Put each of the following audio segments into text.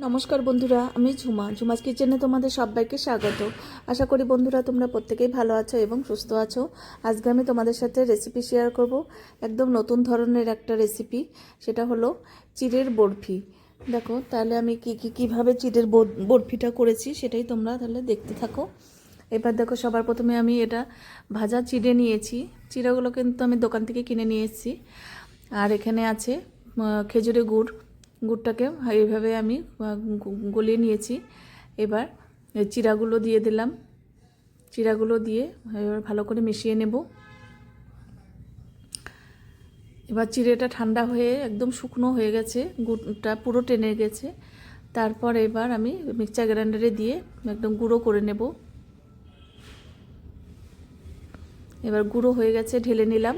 নমস্কার বন্ধুরা আমি ঝুমা। ঝুমাস কিচেনে তোমাদের সবাইকে স্বাগত। আশা করি বন্ধুরা তোমরা প্রত্যেকেই ভালো আছো এবং সুস্থ আছো। আজকে আমি তোমাদের সাথে রেসিপি শেয়ার করব। একদম নতুন ধরনের একটা রেসিপি সেটা হলো চিড়ের বরফি। দেখো তাহলে আমি কি কি কীভাবে চিড়ের বর- বরফিটা করেছি সেটাই তোমরা তাহলে দেখতে থাকো। এবার দেখো সবার প্রথমে আমি এটা ভাজা চিড়ে নিয়েছি। চিড়েগুলো কিন্তু আমি দোকান থেকে কিনে নিয়ে এসেছি। আর এখানে আছে আহ, খেজুরের গুড়। গুড়টাকে এইভাবে আমি গলিয়ে নিয়েছি। এবার চিরাগুলো দিয়ে দিলাম। চিরাগুলো দিয়ে এবার ভালো করে মিশিয়ে নেব। এবার চিড়েটা ঠান্ডা হয়ে একদম শুকনো হয়ে গেছে, গুড়টা পুরো টেনে গেছে। তারপর এবার আমি মিক্সার গ্রাইন্ডারে দিয়ে একদম গুঁড়ো করে নেব। এবার গুঁড়ো হয়ে গেছে, ঢেলে নিলাম।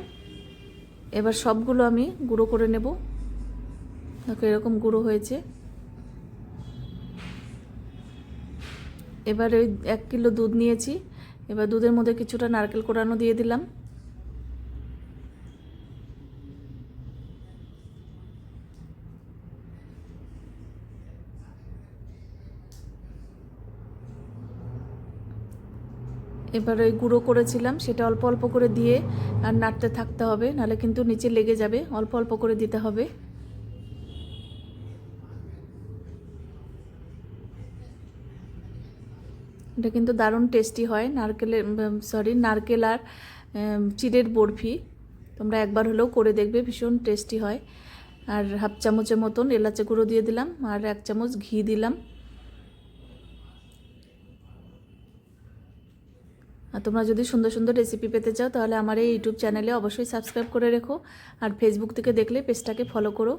এবার সবগুলো আমি গুঁড়ো করে নেব। দেখো এরকম গুঁড়ো হয়েছে। এবার ওই এক কিলো দুধ নিয়েছি। এবার দুধের মধ্যে কিছুটা নারকেল কোড়ানো দিয়ে দিলাম। এবার ওই গুঁড়ো করেছিলাম, সেটা অল্প অল্প করে দিয়ে আর নাড়তে থাকতে হবে, নাহলে কিন্তু নিচে লেগে যাবে, অল্প অল্প করে দিতে হবে। এটা কিন্তু দারুণ টেস্টি হয়। নারকেলের সরি নারকেল আর চিড়ের বরফি। তোমরা একবার হলেও করে দেখবে, ভীষণ টেস্টি হয়। আর হাফ চামচের মতন এলাচে গুঁড়ো দিয়ে দিলাম, আর এক চামচ ঘি দিলাম। আর তোমরা যদি সুন্দর সুন্দর রেসিপি পেতে চাও, তাহলে আমার এই ইউটিউব চ্যানেলে অবশ্যই সাবস্ক্রাইব করে রেখো। আর ফেসবুক থেকে দেখলে পেজটাকে ফলো করো।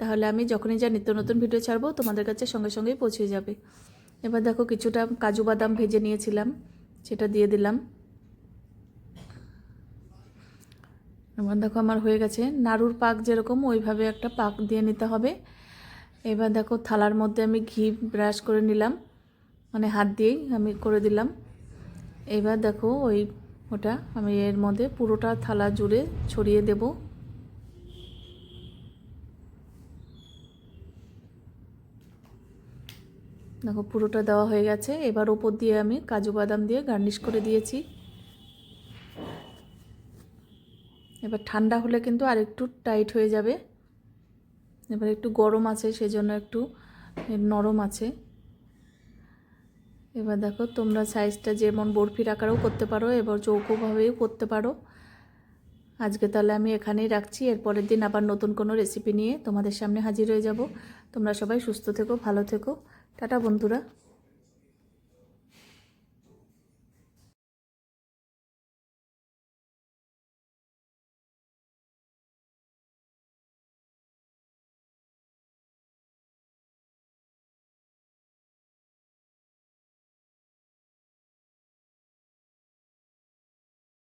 তাহলে আমি যখনই যা নিত্য নতুন ভিডিও ছাড়বো, তোমাদের কাছে সঙ্গে সঙ্গেই পৌঁছে যাবে। এবার দেখো কিছুটা কাজু বাদাম ভেজে নিয়েছিলাম, সেটা দিয়ে দিলাম। এবার দেখো আমার হয়ে গেছে। নাড়ুর পাক যেরকম, ওইভাবে একটা পাক দিয়ে নিতে হবে। এবার দেখো থালার মধ্যে আমি ঘি ব্রাশ করে নিলাম মানে হাত দিয়েই আমি করে দিলাম। এবার দেখো ওই ওটা আমি এর মধ্যে পুরোটা থালা জুড়ে ছড়িয়ে দেব। দেখো, পুরোটা দেওয়া হয়ে গেছে। এবার ওপর দিয়ে আমি কাজু বাদাম দিয়ে গার্নিশ করে দিয়েছি। এবার ঠান্ডা হলে কিন্তু আর একটু টাইট হয়ে যাবে। এবার একটু গরম আছে, সেজন্য একটু নরম আছে। এবার দেখো, তোমরা সাইজটা যেমন বরফির আকারেও করতে পারো, এবার চৌকোভাবেও করতে পারো। আজকে তাহলে আমি এখানেই রাখছি। এরপরের দিন আবার নতুন কোনো রেসিপি নিয়ে তোমাদের সামনে হাজির হয়ে যাব। তোমরা সবাই সুস্থ থেকো, ভালো থেকো। টাটা বন্ধুরা।